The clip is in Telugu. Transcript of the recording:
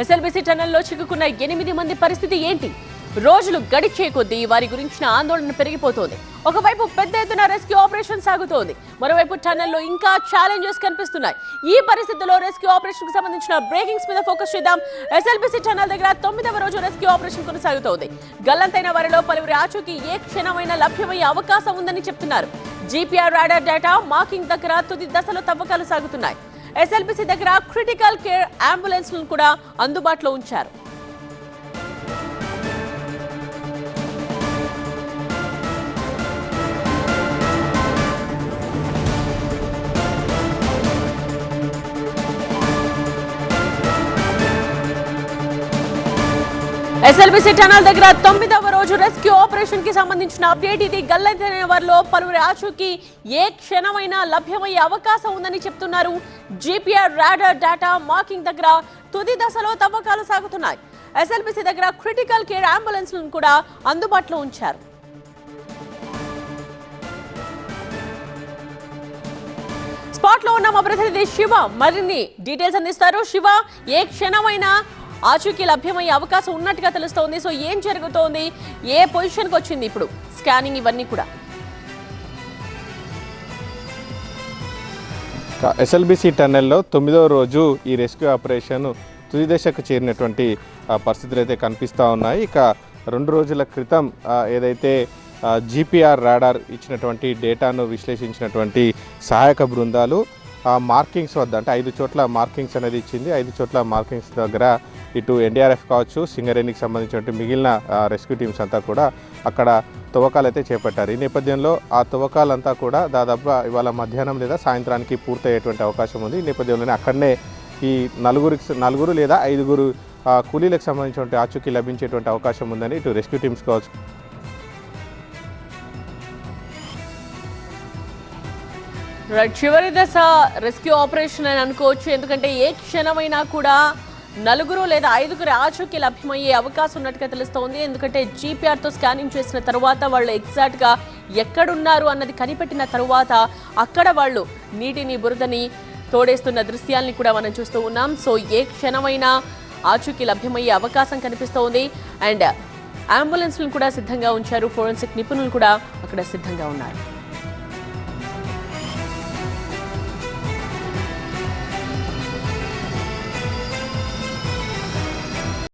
ఎస్ఎల్బీసీ టన్నెల్లో చిక్కుకున్న ఎనిమిది మంది పరిస్థితి ఏంటి? రోజులు గడిచే కొద్దీ వారి గురించిన ఆందోళన పెరిగిపోతోంది. ఒకవైపు పెద్ద ఎత్తున రెస్క్యూ ఆపరేషన్ సాగుతోంది. మరోవైపు టన్నెల్లో ఇంకా ఛాలెంజెస్ కనిపిస్తున్నాయి. ఈ పరిస్థితుల్లో రెస్క్యూ ఆపరేషన్కు సంబంధించిన బ్రేకింగ్స్ మీద ఫోకస్ చేద్దాం. ఎస్ఎల్బీసీ టన్నెల్ దగ్గర తొమ్మిదవ రోజు రెస్క్యూ ఆపరేషన్ కొనసాగుతోంది. గల్లంతైన వారిలో పలువురి ఆచూకీ ఏ క్షణమైనా లభ్యమయ్యే అవకాశం ఉందని చెప్తున్నారు. జీపీఆర్ రాడార్ డేటా మార్కింగ్ దగ్గర తుది దశలో తవ్వకాలు సాగుతున్నాయి. ఎస్ఎల్పిసి దగ్గర క్రిటికల్ కేర్ అంబులెన్స్లను కూడా అందుబాటులో ఉంచారు. ఎస్ఎల్బీసీ టనల్ దగ్గర తొమ్మిదవ రోజు రెస్క్యూ ఆపరేషన్కి సంబంధించిన అప్డేట్. ఇది గల్లైన వారిలో పలువురి ఆచూకీ ఏ క్షణమైనా లభ్యమయ్యే అవకాశం ఉందని చెప్తున్నారు. జీపీఆర్ రాడర్ డేటా మార్కింగ్ దగ్గర తుది దశలో తవ్వకాలు సాగుతున్నాయి. ఎస్ఎల్బీసీ దగ్గర క్రిటికల్ కేర్ అంబులెన్స్లను కూడా అందుబాటులో ఉంచారు. స్పాట్లో ఉన్న మా ప్రతినిధి శివ మరిన్ని డీటెయిల్స్ అందిస్తారు. శివ ఏ క్షణమైనా ఆచూకీ లభ్యమయ్యే అవకాశం ఉన్నట్టుగా తెలుస్తోంది. సో ఏం జరుగుతోంది? ఏ పొజిషన్కి వచ్చింది ఇప్పుడు స్కానింగ్ ఇవన్నీ కూడా? ఎస్ఎల్బిసి టన్నెల్లో తొమ్మిదవ రోజు ఈ రెస్క్యూ ఆపరేషన్ తుది దశకు చేరినటువంటి పరిస్థితులు అయితే కనిపిస్తూ ఉన్నాయి. ఇక రెండు రోజుల క్రితం ఏదైతే జీపీఆర్ రాడార్ ఇచ్చినటువంటి డేటాను విశ్లేషించినటువంటి సహాయక బృందాలు మార్కింగ్స్ వద్ద అంటే ఐదు చోట్ల మార్కింగ్స్ అనేది ఇచ్చింది. ఐదు చోట్ల మార్కింగ్స్ దగ్గర ఇటు ఎన్డీఆర్ఎఫ్ కావచ్చు సింగరేణికి సంబంధించినటువంటి మిగిలిన రెస్క్యూ టీమ్స్ అంతా కూడా అక్కడ తవ్వకాలు అయితే చేపట్టారు. ఈ నేపథ్యంలో ఆ తవ్వకాలంతా కూడా దాదాపు ఇవాళ మధ్యాహ్నం లేదా సాయంత్రానికి పూర్తయ్యేటువంటి అవకాశం ఉంది. ఈ నేపథ్యంలోనే అక్కడనే ఈ నలుగురికి నలుగురు లేదా ఐదుగురు కూలీలకు సంబంధించినటువంటి ఆచూకీ లభించేటువంటి అవకాశం ఉందని ఇటు రెస్క్యూ టీమ్స్ కావచ్చు రైట్ చివరి దశ రెస్క్యూ ఆపరేషన్ అని అనుకోవచ్చు. ఎందుకంటే ఏ క్షణమైనా కూడా నలుగురు లేదా ఐదుగురు ఆచూకీ లభ్యమయ్యే అవకాశం ఉన్నట్టుగా తెలుస్తోంది. ఎందుకంటే జీపీఆర్తో స్కానింగ్ చేసిన తర్వాత వాళ్ళు ఎగ్జాక్ట్గా ఎక్కడున్నారు అన్నది కనిపెట్టిన తరువాత అక్కడ వాళ్ళు నీటిని బురదని తోడేస్తున్న దృశ్యాల్ని కూడా మనం చూస్తూ ఉన్నాం. సో ఏ క్షణమైనా ఆచూకీ లభ్యమయ్యే అవకాశం కనిపిస్తోంది. అండ్ అంబులెన్స్లను కూడా సిద్ధంగా ఉంచారు. ఫోరెన్సిక్ నిపుణులు కూడా అక్కడ సిద్ధంగా ఉన్నారు.